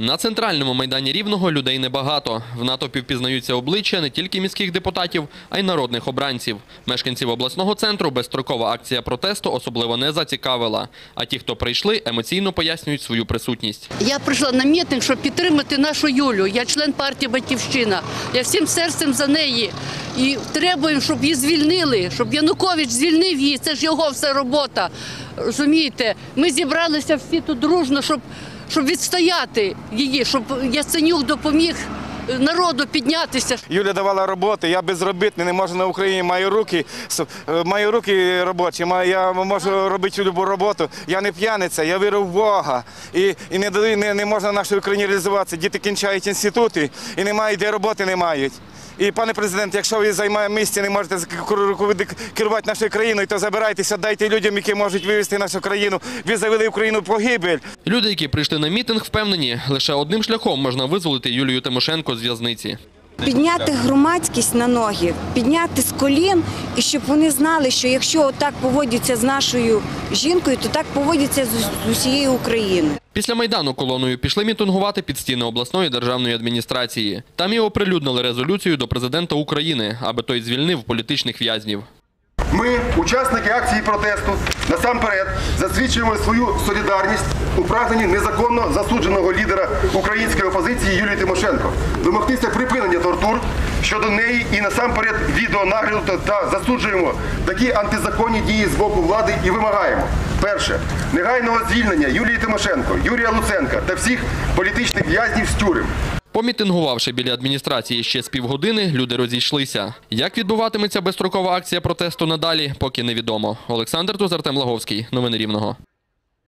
На центральному майдані Рівного людей небагато. В натовпі впізнаються обличчя не тільки міських депутатів, а й народних обранців. Мешканців обласного центру безстрокова акція протесту особливо не зацікавила. А ті, хто прийшли, емоційно пояснюють свою присутність. Я прийшла на мітинг, щоб підтримати нашу Юлю. Я член партії Батьківщина. Я всім серцем за неї. І требуємо, щоб її звільнили, щоб Янукович звільнив її. Це ж його вся робота. Розумієте, ми зібралися всі тут дружно, щоб, щоб відстояти її, щоб Яценюк допоміг народу піднятися. Юля давала роботи, я безробітний, не можу на Україні, маю руки, е, маю руки робочі, я можу робити любу роботу. Я не п'яниця, я вірю в Бога. І, і не, дали- не, не можна в нашій Україні реалізуватися. Діти кінчають інститути і немає де роботи не мають. І пане президент, якщо ви займаєте місце, не можете керувати нашою країною, то забирайтеся, дайте людям, які можуть вивести нашу країну. Ви завели Україну в погибель. Люди, які прийшли на мітинг, впевнені, лише одним шляхом можна визволити Юлію Тимошенко з в'язниці. Підняти громадськість на ноги, підняти з колін, і щоб вони знали, що якщо так поводяться з нашою жінкою, то так поводяться з усієї усією Україною. Після Майдану колоною пішли мітингувати під стіни обласної державної адміністрації. Там і оприлюднили резолюцію до президента України, аби той звільнив політичних в'язнів. Ми, учасники акції протесту, насамперед засвідчуємо свою солідарність у прагненні незаконно засудженого лідера української опозиції Юлії Тимошенко домогтися припинення тортур щодо неї і насамперед відеонагляду та- засуджуємо такі антизаконні дії з боку влади і вимагаємо. Перше негайного звільнення Юлії Тимошенко, Юрія Луценка та всіх політичних в'язнів з тюрем. Помітингувавши біля адміністрації ще з півгодини, люди розійшлися. Як відбуватиметься безстрокова акція протесту надалі, поки невідомо. Олександр Тузартем Лаговський. Новини Рівного.